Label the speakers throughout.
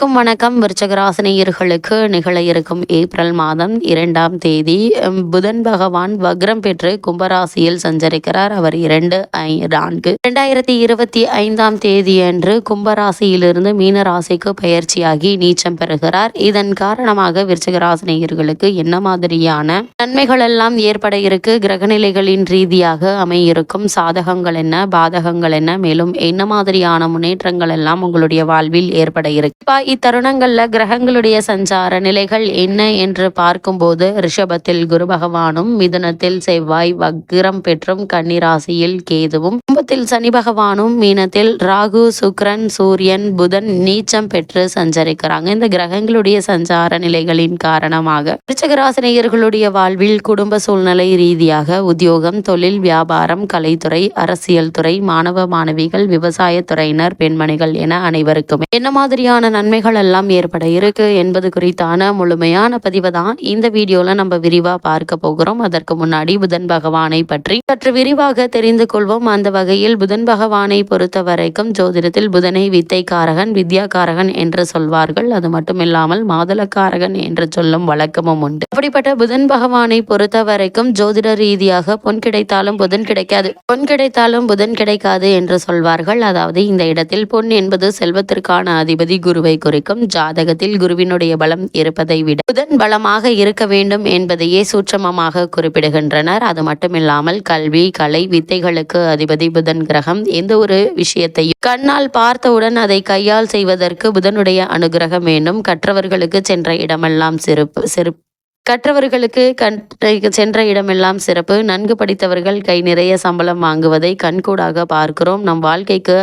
Speaker 1: வணக்கம் வணக்கம். விருச்சகராசினியர்களுக்கு நிகழ இருக்கும் ஏப்ரல் மாதம் இரண்டாம் தேதி புதன் பகவான் வக்ரம் பெற்று கும்பராசியில் சஞ்சரிக்கிறார். அவர் இரண்டு ஐ நான்கு. இரண்டாயிரத்தி இருபத்தி ஐந்தாம் தேதி அன்று கும்பராசியிலிருந்து மீன ராசிக்கு பயிற்சியாகி நீச்சம் பெறுகிறார். இதன் காரணமாக விருச்சகராசினியர்களுக்கு என்ன மாதிரியான நன்மைகள் எல்லாம் ஏற்பட இருக்கு? கிரகநிலைகளின் ரீதியாக அமையிருக்கும் சாதகங்கள் என்ன? பாதகங்கள் என்ன? மேலும் என்ன மாதிரியான முன்னேற்றங்கள் எல்லாம் உங்களுடைய வாழ்வில் ஏற்பட இருக்கு? இத்தருணங்களில் கிரகங்களுடைய சஞ்சார நிலைகள் என்ன என்று பார்க்கும்போது ரிஷபத்தில் குரு பகவானும் மிதுனத்தில் செவ்வாய் வக்ரம் பெற்றும் கன்னிராசியில் கேதுவும் கும்பத்தில் சனி பகவானும் மீனத்தில் ராகு சுக்ரன் சூரியன் புதன் நீச்சம் பெற்று சஞ்சரிக்கிறாங்க. இந்த கிரகங்களுடைய சஞ்சார நிலைகளின் காரணமாக ரிச்சகராசினியர்களுடைய வாழ்வில் குடும்ப சூழ்நிலை ரீதியாக உத்தியோகம் தொழில் வியாபாரம் கலைத்துறை அரசியல் துறை மாணவ மாணவிகள் விவசாய துறையினர் பெண்மணிகள் என அனைவருக்குமே. என்ன மாதிரியான நன்மை நன்மைகள் எல்லாம் ஏற்பட இருக்கு என்பது குறித்தான முழுமையான பதிவை தான் இந்த வீடியோவில் நம்ம விரிவாக பார்க்க போகிறோம். அதற்கு முன்னாடி புதன் பகவானை பற்றி சற்று விரிவாக தெரிந்து கொள்வோம். அந்த வகையில் புதன் பகவானை பொறுத்த வரைக்கும் ஜோதிடத்தில் புதனை வித்தைக்காரகன் வித்யாக்காரகன் என்று சொல்வார்கள். அது மட்டும் இல்லாமல் மாதுளக்காரகன் என்று சொல்லும் வழக்கமும் உண்டு. அப்படிப்பட்ட புதன் பகவானை பொறுத்த வரைக்கும் ஜோதிட ரீதியாக பொன் கிடைத்தாலும் புதன் கிடைக்காது பொன் கிடைத்தாலும் புதன் கிடைக்காது என்று சொல்வார்கள். அதாவது இந்த இடத்தில் பொன் என்பது செல்வத்திற்கான அதிபதி குருவை குறிக்கும் ஜாதகத்தில் குருவினுடைய பலம் இருப்பதை விட புதன் பலமாக இருக்க வேண்டும் என்பதையே சூட்சமமாக குறிப்பிடுகின்றனர். அது மட்டுமில்லாமல் கல்வி கலை வித்தைகளுக்கு அதிபதி புதன் கிரகம் எந்த ஒரு விஷயத்தையும் கண்ணால் பார்த்தவுடன் அதை கையால் செய்வதற்கு புதனுடைய அனுகிரகம் வேண்டும். கற்றவர்களுக்கு சென்ற இடமெல்லாம் சிறப்பு சிறப்பு கற்றவர்களுக்கு கற்றை சென்ற இடமெல்லாம் சிறப்பு. நன்கு படித்தவர்கள் கை நிறைய சம்பளம் வாங்குவதை கண்கூடாக பார்க்கிறோம். நம் வாழ்க்கைக்கு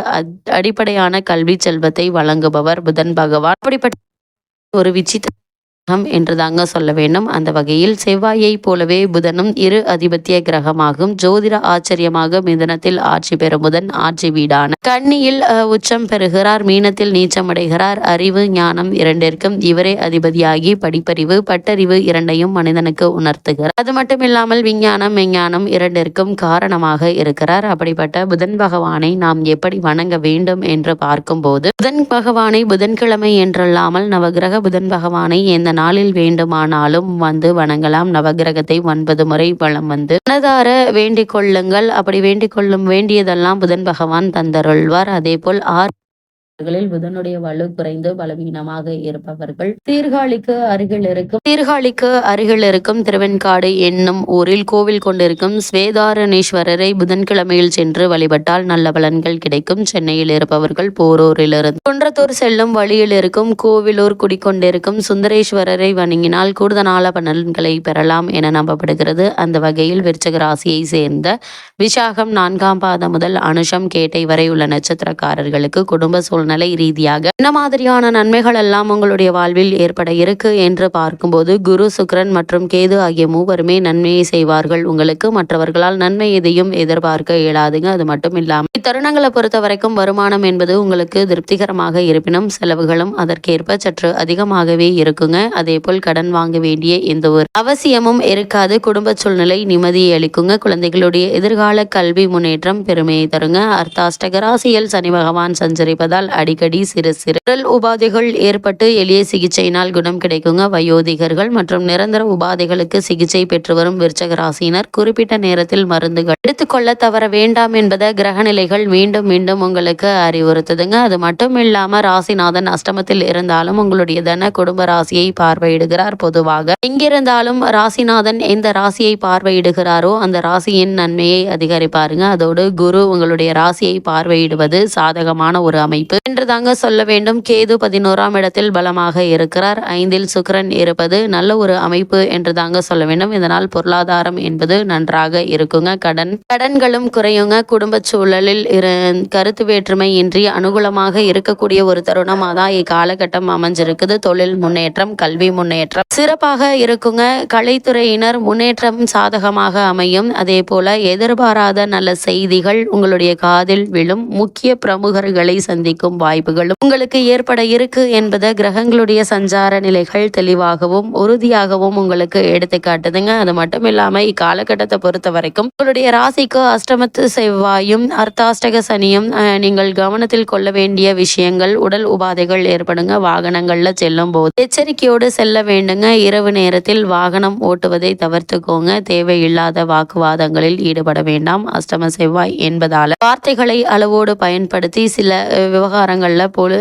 Speaker 1: அடிப்படையான கல்வி செல்வத்தை வழங்குபவர் புதன் பகவான். அப்படிப்பட்ட ஒரு விசித்திர கிரகம் என்று தாங்க சொல்ல வேண்டும். அந்த வகையில் செவ்வாயை போலவே புதனும் இரு அதிபத்திய கிரகமாகும். ஜோதிட ஆச்சரியமாக மிதனத்தில் ஆட்சி பெறும் புதன் ஆட்சி வீடான கன்னியில் உச்சம் பெறுகிறார். மீனத்தில் நீச்சமடைகிறார் அறிவு ஞானம் இரண்டிற்கும் இவரே அதிபதியாகி படிப்பறிவு பட்டறிவு இரண்டையும் மனிதனுக்கு உணர்த்துகிறார். அது மட்டுமில்லாமல் விஞ்ஞானம் விஞ்ஞானம் இரண்டிற்கும் காரணமாக இருக்கிறார். அப்படிப்பட்ட புதன் பகவானை நாம் எப்படி வணங்க வேண்டும் என்று பார்க்கும்போது புதன் பகவானை புதன்கிழமை என்றல்லாமல் நவகிரக புதன் பகவானை எந்த நாளில் வேண்டுமானாலும் வந்து வணங்கலாம். நவகிரகத்தை ஒன்பது முறை வளம் வந்து மனதார வேண்டிக் கொள்ளுங்கள். அப்படி வேண்டிக் கொள்ளும் வேண்டியதெல்லாம் புதன் பகவான் தந்தருள்வார். அதே போல் ஆர் அவர்களில் புதனுடைய வலு குறைந்து பலவீனமாக இருப்பவர்கள் சீர்காழிக்கு அருகில் இருக்கும். சீர்காழிக்கு அருகில் இருக்கும் திருவெண்காடு என்னும் ஊரில் கோவில் கொண்டிருக்கும் ஸ்வேதாரணேஸ்வரரை புதன்கிழமையில் சென்று வழிபட்டால் நல்ல பலன்கள் கிடைக்கும். சென்னையில் இருப்பவர்கள் போரூரிலிருந்து குன்றத்தூர் செல்லும் வழியில் இருக்கும் கோவிலூர் குடிக்கொண்டிருக்கும் சுந்தரேஸ்வரரை வணங்கினால் கூடுதலான பலன்களை பெறலாம் என நம்பப்படுகிறது. அந்த வகையில் விருச்சக ராசியை சேர்ந்த விசாகம் நான்காம் பாதம் முதல் அனுஷம் கேட்டை வரை உள்ள நட்சத்திரக்காரர்களுக்கு குடும்ப சூழ்நிலை ரீதியாக என்ன மாதிரியான நன்மைகள் எல்லாம் உங்களுடைய வாழ்வில் ஏற்பட இருக்கு என்று பார்க்கும்போது குரு சுக்ரன் மற்றும் கேது ஆகிய மூவருமே நன்மையை செய்வார்கள். உங்களுக்கு மற்றவர்களால் நன்மை எதையும் எதிர்பார்க்க இயலாதுங்க. அது மட்டும் இல்லாமல் இத்தருணங்களை பொறுத்த வரைக்கும் வருமானம் என்பது உங்களுக்கு திருப்திகரமாக இருப்பினும் செலவுகளும் அதற்கேற்ப சற்று அதிகமாகவே இருக்குங்க. அதே போல் கடன் வாங்க வேண்டிய எந்த ஒரு அவசியமும் இருக்காது. குடும்ப சூழ்நிலை நிம்மதியை அளிக்குங்க. குழந்தைகளுடைய எதிர்கால கல்வி முன்னேற்றம் பெருமையை தருங்க. அர்த்தாஷ்டகராசியல் சனி பகவான் சஞ்சரிப்பதால் அடிக்கடி சிறு சிறு உடல் உபாதைகள் ஏற்பட்டு எளிய சிகிச்சையினால் குணம் கிடைக்குங்க. வயோதிகர்கள் மற்றும் நிரந்தர உபாதைகளுக்கு சிகிச்சை பெற்று வரும் விருச்சக ராசியினர் குறிப்பிட்ட நேரத்தில் மருந்துகள் எடுத்துக்கொள்ள தவற வேண்டாம் என்பதை கிரக நிலைகள் மீண்டும் மீண்டும் உங்களுக்கு அறிவுறுத்துதுங்க. அது மட்டும் இல்லாம ராசிநாதன் அஷ்டமத்தில் இருந்தாலும் உங்களுடைய தன குடும்ப ராசியை பார்வையிடுகிறார். பொதுவாக எங்கிருந்தாலும் ராசிநாதன் எந்த ராசியை பார்வையிடுகிறாரோ அந்த ராசியின் நன்மையை அதிகரிப்பாருங்க. அதோடு குரு உங்களுடைய ராசியை பார்வையிடுவது சாதகமான ஒரு அமைப்பு. என்று தாங்க சொல்ல வேண்டும். கேது பதினோராம் இடத்தில் பலமாக இருக்கிறார். ஐந்தில் சுக்கரன் இருப்பது நல்ல ஒரு அமைப்பு என்று தாங்க சொல்ல வேண்டும். இதனால் பொருளாதாரம் என்பது நன்றாக இருக்குங்க. கடன் கடன்களும் குறையுங்க. குடும்ப சூழலில் இரு கருத்து வேற்றுமை இன்றி அனுகூலமாக இருக்கக்கூடிய ஒரு தருணமாக தான் இக்காலகட்டம் அமைஞ்சிருக்குது. தொழில் முன்னேற்றம் கல்வி முன்னேற்றம் சிறப்பாக இருக்குங்க. கலைத்துறையினர் முன்னேற்றம் சாதகமாக அமையும். அதே போல எதிர்பாராத நல்ல செய்திகள் உங்களுடைய காதில் விழும். முக்கிய பிரமுகர்களை சந்திக்கும் இருக்கும் வாய்ப்புகளும் உங்களுக்கு ஏற்பட இருக்கு என்பதை கிரகங்களுடைய சஞ்சார நிலைகள் தெளிவாகவும் உறுதியாகவும் உங்களுக்கு எடுத்து காட்டுதுங்க. அது மட்டும் இல்லாம இக்காலகட்டத்தை பொறுத்த வரைக்கும் உங்களுடைய ராசிக்கு அஷ்டமத்து செவ்வாயும் அர்த்தாஷ்டக சனியும் நீங்கள் கவனத்தில் கொள்ள வேண்டிய விஷயங்கள் உடல் உபாதைகள் ஏற்படுங்க. வாகனங்கள்ல செல்லும் போது எச்சரிக்கையோடு செல்ல வேண்டுங்க. இரவு நேரத்தில் வாகனம் ஓட்டுவதை தவிர்த்துக்கோங்க. தேவையில்லாத வாக்குவாதங்களில் ஈடுபட வேண்டாம். அஷ்டம செவ்வாய் என்பதால வார்த்தைகளை அளவோடு பயன்படுத்தி சில விவகார விவகாரங்கள்ல பொழு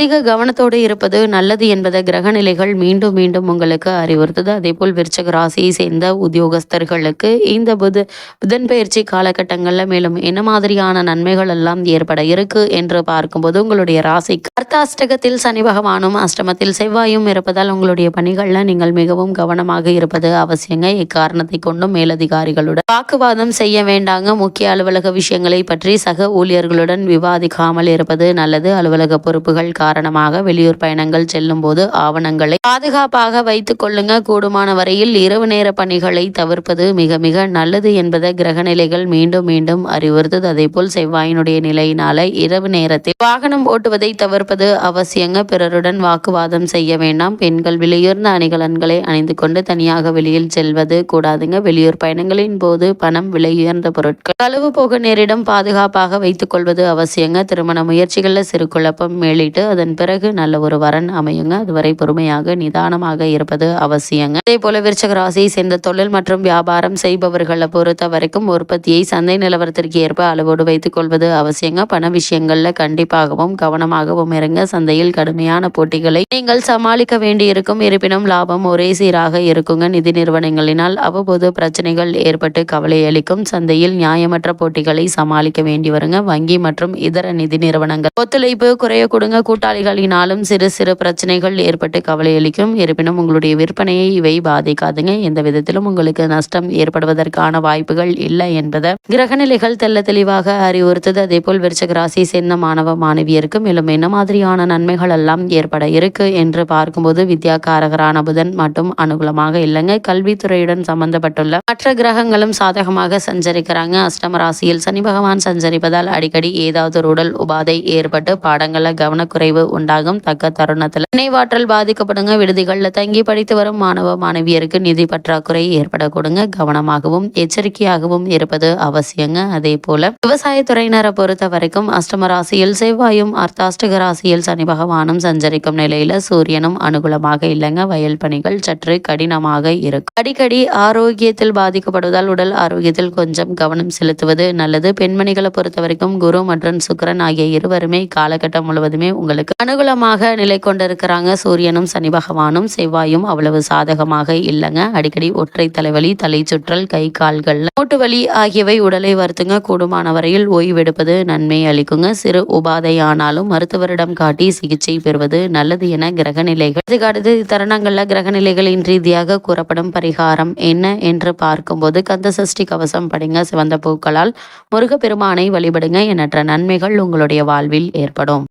Speaker 1: அதிக கவனத்தோடு இருப்பது நல்லது என்பதை கிரகநிலைகள் மீண்டும் மீண்டும் உங்களுக்கு அறிவுறுத்துது. அதே போல் விருச்சக ராசியை சேர்ந்த உத்தியோகஸ்தர்களுக்கு இந்த புது புதன் பயிற்சி காலகட்டங்களில் மேலும் என்ன மாதிரியான நன்மைகள் எல்லாம் ஏற்பட இருக்கு என்று பார்க்கும்போது உங்களுடைய ராசிக்கு அர்த்தாஷ்டகத்தில் சனி பகவானும் அஷ்டமத்தில் செவ்வாயும் இருப்பதால் உங்களுடைய பணிகளில் நீங்கள் மிகவும் கவனமாக இருப்பது அவசியங்க. இக்காரணத்தை கொண்டும் மேலதிகாரிகளுடன் வாக்குவாதம் செய்ய வேண்டாங்க. முக்கிய அலுவலக விஷயங்களை பற்றி சக ஊழியர்களுடன் விவாதிக்காமல் இருப்பது நல்லது. அலுவலக பொறுப்புகள் காரணமாக வெளியூர் பயணங்கள் செல்லும் போது ஆவணங்களை பாதுகாப்பாக வைத்துக் கொள்ளுங்க. கூடுமான வரையில் இரவு நேர பணிகளை தவிர்ப்பது மிக மிக நல்லது என்பதை கிரகநிலைகள் மீண்டும் மீண்டும் அறிவுறுத்தது. அதே போல் செவ்வாயினுடைய நிலையினால இரவு நேரத்தில் வாகனம் ஓட்டுவதை தவிர்ப்பது அவசியங்க. பிறருடன் வாக்குவாதம் செய்ய வேண்டாம். பெண்கள் விலையுயர்ந்த அணிகலன்களை அணிந்து கொண்டு தனியாக வெளியில் செல்வது கூடாதுங்க. வெளியூர் பயணங்களின் போது பணம் விலையுயர்ந்த பொருட்கள் களவு போக நேரிடம் பாதுகாப்பாக வைத்துக் கொள்வது அவசியங்க. திருமண முயற்சிகளில் சிறு குழப்பம் மேலிட்டு அதன் பிறகு நல்ல ஒரு வரன் அமையுங்க. அதுவரை பொறுமையாக நிதானமாக இருப்பது அவசியங்க. அதே போல விருச்சக ராசியை சேர்ந்த தொழில் மற்றும் வியாபாரம் செய்பவர்களை பொறுத்த வரைக்கும் உற்பத்தியை சந்தை நிலவரத்திற்கு ஏற்ப அளவோடு வைத்துக் கொள்வது அவசியங்க. பண விஷயங்கள்ல கண்டிப்பாகவும் கவனமாகவும் இருங்க. சந்தையில் கடுமையான போட்டிகளை நீங்கள் சமாளிக்க வேண்டியிருக்கும். இருப்பினும் லாபம் ஒரே சீராக இருக்குங்க. நிதி நிறுவனங்களினால் அவ்வப்போது பிரச்சனைகள் ஏற்பட்டு கவலை அளிக்கும். சந்தையில் நியாயமற்ற போட்டிகளை சமாளிக்க வேண்டி வருங்க. வங்கி மற்றும் இதர நிதி நிறுவனங்கள். ஒத்துழைப்பு குறைய கொடுங்க. கூட்டாளிகளினாலும் சிறு சிறு பிரச்சனைகள் ஏற்பட்டு கவலை அளிக்கும். இருப்பினும் உங்களுடைய விற்பனையை இவை பாதிக்காதுங்க. எந்த விதத்திலும் உங்களுக்கு நஷ்டம் ஏற்படுவதற்கான வாய்ப்புகள் இல்லை என்பதை கிரகநிலைகள் தெல்ல தெளிவாக அறிவுறுத்தது. அதே போல் விருச்சக ராசி சேர்ந்த மாணவ மாணவியருக்கு மேலும் என்ன மாதிரியான நன்மைகள் எல்லாம் ஏற்பட இருக்கு என்று பார்க்கும்போது வித்யாகாரகரான புதன் மட்டும் அனுகூலமாக இல்லைங்க. கல்வித்துறையுடன் சம்பந்தப்பட்டுள்ள மற்ற கிரகங்களும் சாதகமாக சஞ்சரிக்கிறாங்க. அஷ்டம ராசியில் சனி பகவான் சஞ்சரிப்பதால் அடிக்கடி ஏதாவது ஒரு உடல் உபாதை ஏற்பட்டு பாடங்களில் கவனக்குறைவு உண்டாகும். தக்க தருணத்தில் நினைவாற்றல் பாதிக்கப்படுங்க. விடுதிகளில் தங்கி படித்து வரும் மாணவ மாணவியருக்கு நிதி பற்றாக்குறை ஏற்படக்கூடுங்க. கவனமாகவும் எச்சரிக்கையாகவும் இருப்பது அவசியங்க. அதே போல விவசாயத்துறையினரை பொறுத்த வரைக்கும் அஷ்டம ராசியில் செவ்வாயும் அர்த்தாஷ்டக ராசியில் சனி பகவானும் சஞ்சரிக்கும் நிலையில சூரியனும் அனுகூலமாக இல்லைங்க. வயல் பணிகள் சற்று கடினமாக இருக்கும் அடிக்கடி ஆரோக்கியத்தில் பாதிக்கப்படுவதால் உடல் ஆரோக்கியத்தில் கொஞ்சம் கவனம் செலுத்துவது நல்லது. பெண்மணிகளை பொறுத்த வரைக்கும் குரு மற்றும் சுக்கரன் ஆகிய இருவருமே காலகட்டம் முழுவதுமே உங்களுக்கு அனுகூலமாக நிலை கொண்டிருக்கிறாங்க. சூரியனும் சனி பகவானும் செவ்வாயும் அவ்வளவு சாதகமாக இல்லைங்க. அடிக்கடி ஒற்றை தலைவலி தலை சுற்றல் கை கால்கள் மூட்டு வலி ஆகியவை உடலை வருத்துங்க. கூடுமான வரையில் ஓய்வெடுப்பது நன்மை அளிக்குங்க. சிறு உபாதையானாலும் மருத்துவரிடம் காட்டி சிகிச்சை பெறுவது நல்லது என கிரகநிலைகள் இதுக்கு அடுத்து தருணங்கள்ல கிரகநிலைகளின் ரீதியாக கூறப்படும் பரிகாரம் என்ன என்று பார்க்கும்போது கந்த சஷ்டி கவசம் படிங்க. சிவந்த பூக்களால் முருகப்பெருமானை வழிபடுங்க. எண்ணற்ற நன்மைகள் உங்களுடைய வாழ்வில் ஏற்படும்.